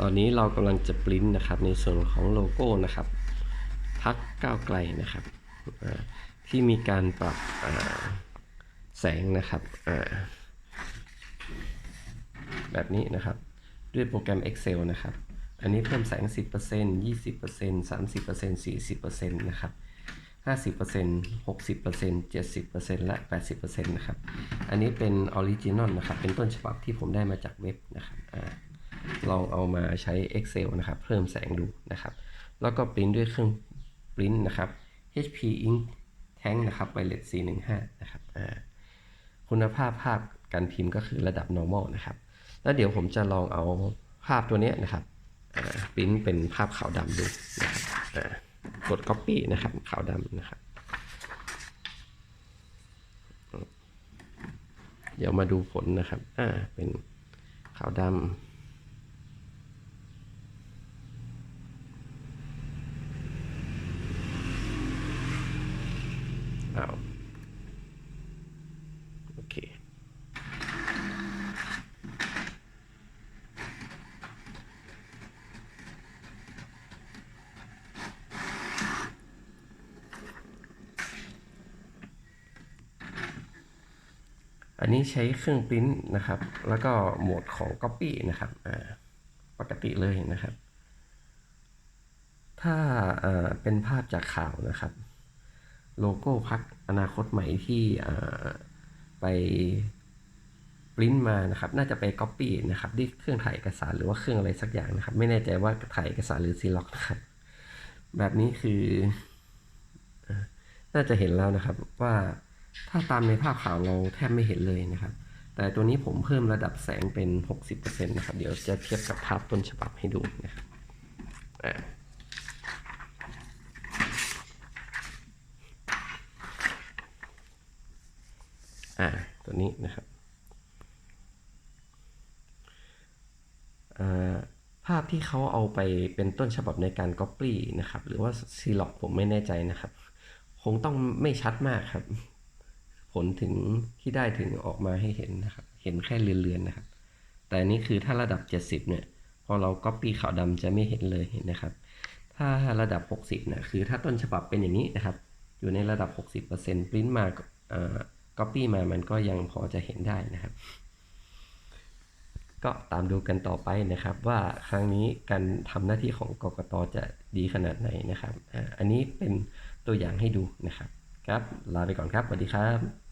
ตอนนี้เรากำลังจะปริ้นนะครับในส่วนของโลโก้นะครับพักก้าวไกลนะครับที่มีการปรับแสงนะครับแบบนี้นะครับด้วยโปรแกรม Excel นะครับ อันนี้เพิ่มแสง 10% 20% 30% 40%นะครับ50% 60% 70%และ 80%นะครับ อันนี้เป็นออริจินอลนะครับ เป็นต้นฉบับที่ผมได้มาจากเว็บนะครับอา ลองเอามาใช้ Excel นะครับเพิ่มแสงดูนะครับ แล้วก็ปริ้นด้วยเครื่องปริ้นนะครับ HP Ink Tank นะครับ Violet 415 นะครับคุณภาพภาพการพิมพ์ก็คือระดับ normal นะครับ แล้วเดี๋ยวผมจะลองเอาภาพตัวนี้นะครับปริ้นเป็นภาพขาวดำดูนะครับกด copy นะครับขาวดำนะครับ เดี๋ยวมาดูผลนะครับ อ่า เป็นขาวดำ อ้าวโอเคอันนี้ใช้เครื่องปริ้นนะครับ แล้วก็โหมดของ Copy นะครับปกติเลยนะครับ ถ้าเป็นภาพจากข่าวนะครับ โลโก้พักอนาคตใหม่ที่ไปปริ้นมานะครับ น่าจะไป Copy นะครับที่เครื่องถ่ายเอกสารหรือว่าเครื่องอะไรสักอย่างนะครับ ไม่แน่ใจว่าถ่ายเอกสารหรือซีล็อกนะครับ แบบนี้คือ น่าจะเห็นแล้วนะครับว่าถ้าตามในภาพข่าวเราแทบไม่เห็นเลยนะครับ แต่ตัวนี้ผมเพิ่มระดับแสงเป็น 60%นะครับ เดี๋ยวจะเทียบกับภาพต้นฉบับให้ดูนะครับ อ่าตัวนี้นะครับภาพที่เขาเอาไปเป็นต้นฉบับในการ Copy นะครับ หรือว่าซีล็อกผมไม่แน่ใจนะครับ คงต้องไม่ชัดมากครับ ผลถึงที่ได้ถึงออกมาให้เห็นนะครับ เห็นแค่เลือนๆนะครับ แต่นี้คือถ้าระดับ 70 เนี่ย พอเรา Copy ขาวดำจะไม่เห็นเลยนะครับ ถ้าระดับ 60นี่ยคือถ้าต้นฉบับเป็นอย่างนี้นะครับ อยู่ในระดับ 60%ปริ้นมาอ่อ Copy มามันก็ยังพอจะเห็นได้นะครับ ก็ตามดูกันต่อไปนะครับ ว่าครั้งนี้การทำหน้าที่ของกกตจะดีขนาดไหนนะครับ อันนี้เป็นตัวอย่างให้ดูนะครับ ครับ ลาไปก่อนครับสวัสดีครับ